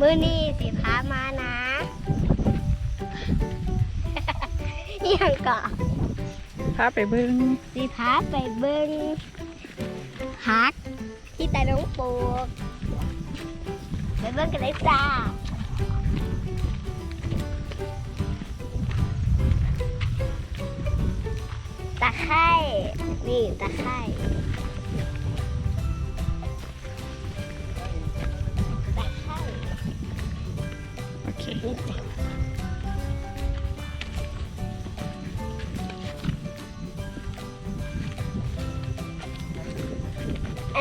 มือนี้สิพามานะยังเกาะพาไปเบิ่งสิพาไปเบิ้งฮักที่ตาน้องปลูกไปเบิ้งกันเลยจ้าตะไคร่นี่ตะไคร่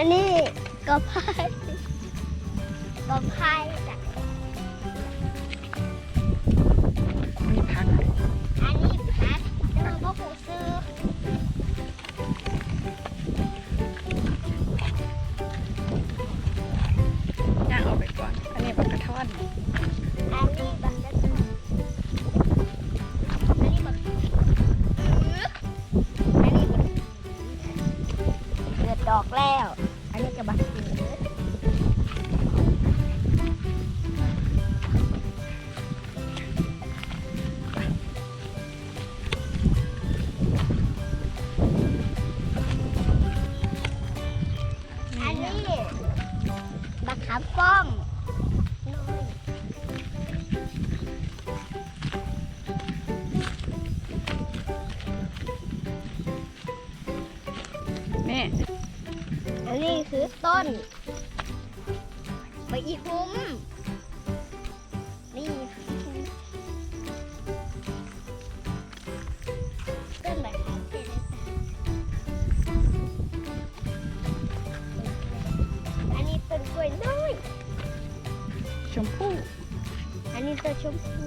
อันนี้ก็พายก็พายจ้ะมีพักอันนี้พัดเดิมพ่อปู่ซื้อย่างออกไปก่อน อันนี้บักกระท่อนอันนี้บักกะทอนอันนี้บักอื้ออันนี้บักเกิดดอกแล้ว อันนี้ก็บัก ต้นใบอีหุ้มนี่ต้นใบขามเป็นอันนี้ต้นกล้วยน้อย ชมพู่ อันนี้ต้นชมพู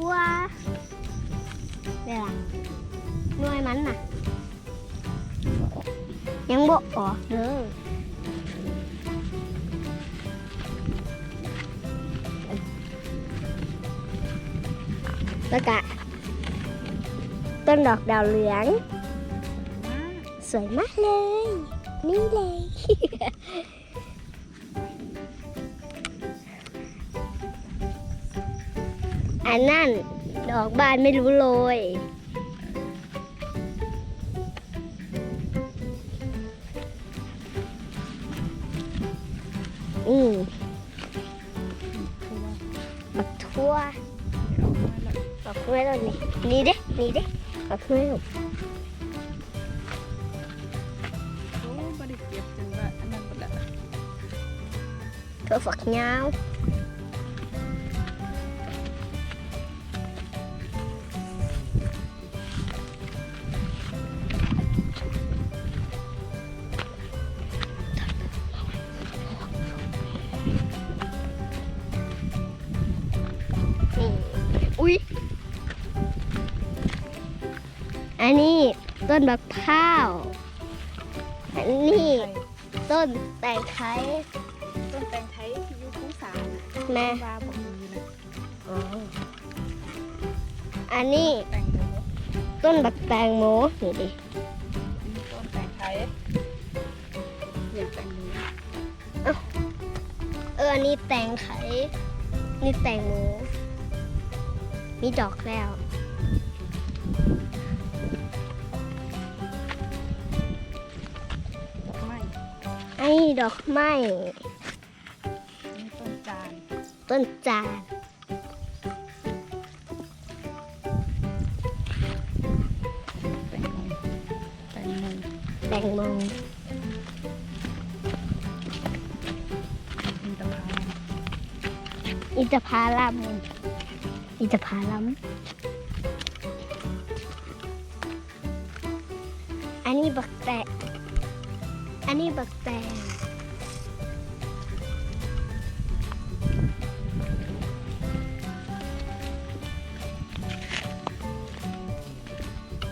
นบักทั่วเดี๋ยวล่ะหน่วยมันน่ะยัง ออกเด้อแล้วก็ต้นดอกดาวเหลืองสวยมากเลยนี่เลยอันนั่น ดอกบานไม่รู้โรยอืมบักทั่วบักทั่วแล้วนี่นี่เด้นี่เด้บักทั่วแล้วโอ้บ่ได้เก็บจนว่าอันนั้นหมดละถั่วฝักยาว นนี้ต้นบักพร้าว อันนี้ต้นแตงไทยต้นแตงไทยที่อยู่คู่สานะแม่ว่าบ่มีนะอันนี้แตงโมต้นบักแตงโมนี่ดิต้นแตงไทยเรียกแตงโมเอออันนี้แตงไทยนี่แตงโมมีดอกแล้ว ดอกไม้นี่ต้นจาน ต้นจานแตงโมแตงโมแตงโมอินทผลัมอินทผลัมอินทผลัมอันนี้บักแตงอันนี้บักแตง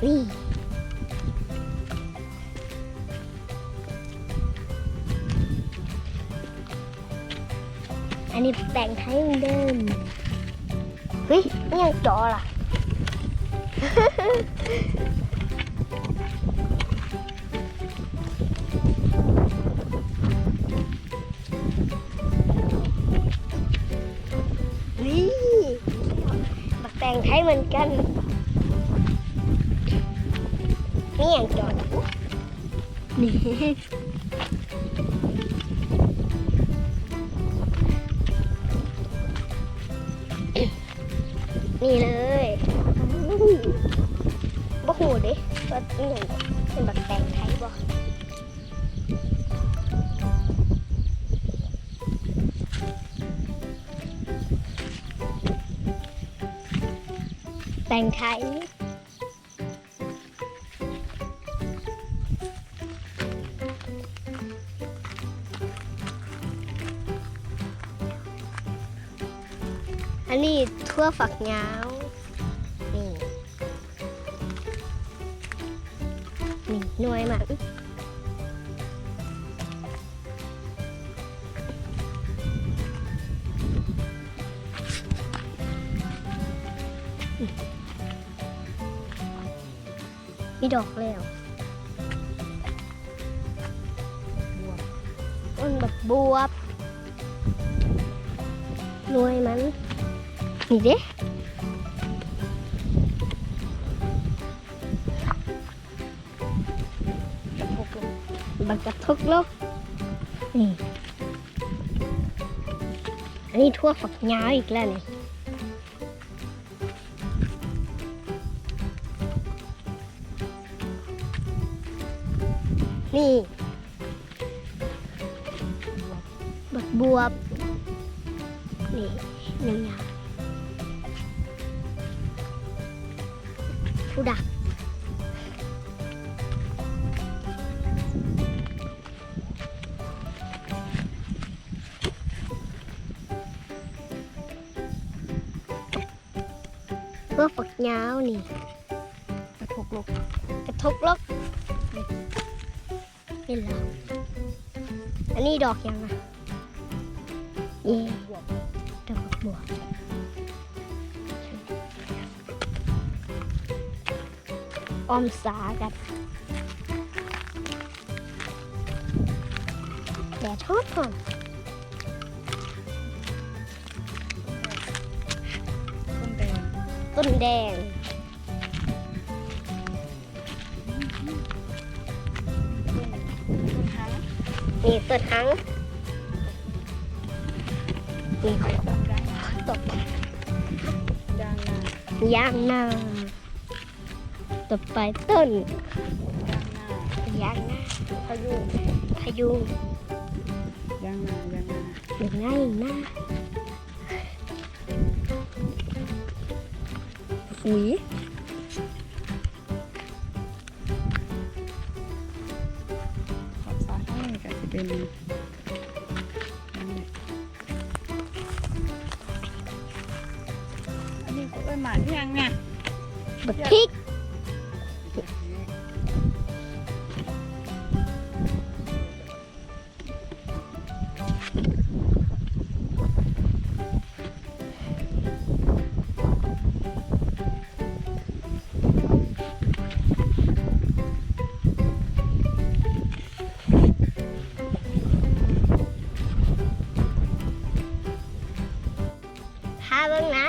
นี่อันนี้แต่งไทยเหมือนเดิมเฮ้ยนี่ยังจอล่ะ นี่บักแต่งไทยเหมือนกัน นี่อย่างจอดนี่นี่เลยบ่หูดิว่าอย่างเป็นบักแตงไทยบ่แต่งไทย อันนี้ทั่วฝักยาวนี่นี่หน่วยมันมีดอกแล้วมันแบบบวบหน่วยมัน นี่เด้บักกระทุกโลกนี่อันนี้ทั่วฝักยาวอีกแล้วนี่นี่บักบวบนี่ยังยาว ผู้ดักเพื่อฝักยาวนี่กระทกลกกระทบลกนี่เหรออันนี้ดอกยังอะเย่บวกดอกบัว ออมสากันแดดทอดหอมต้นแดงต้นแดงต้นหางนี่ต้นหังนี่ต้นยางนาตกยางนายางนา ต่อไปต้นยางนายางนาพายุพายุงยางนายางนาอย่างง่ายนะปุ๋ยขอบสาข้างนี้ก็จะเป็นอันนี้ก็เอ้ยหมาที่ยังไงบักพริก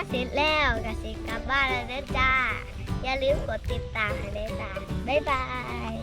เสร็จแล้วก็สิกลับบ้านแล้วนะจ้า อย่าลืมกดติดตามให้ด้วยจ้าบ๊ายบาย